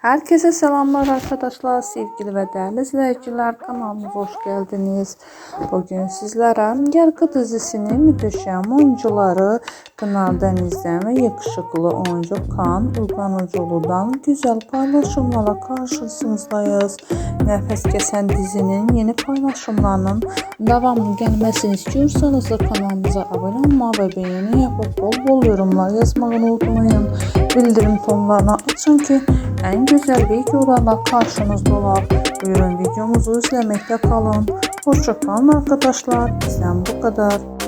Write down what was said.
Herkese selamlar arkadaşlar, sevgili ve değerli izleyiciler kanalımıza hoş geldiniz. Bugün sizlere Yargı dizisinin müteşem oyuncuları Pınar Deniz'den ve yakışıklı oyuncu Kan Urganuculu'dan güzel paylaşımlarla karşınızdayız. Nefes kesen dizinin yeni paylaşımlarının devamlı gelmesini istiyorsanız da kanalımıza abone olma ve beğeni yapıp bol bol yorumlar yazmayı unutmayın. Bildirim tonlarını açın ki en güzel videolarla karşınızda olar. Buyurun videomuzu izlemekte kalın. Hoşça kalın arkadaşlar. Bizden bu kadar.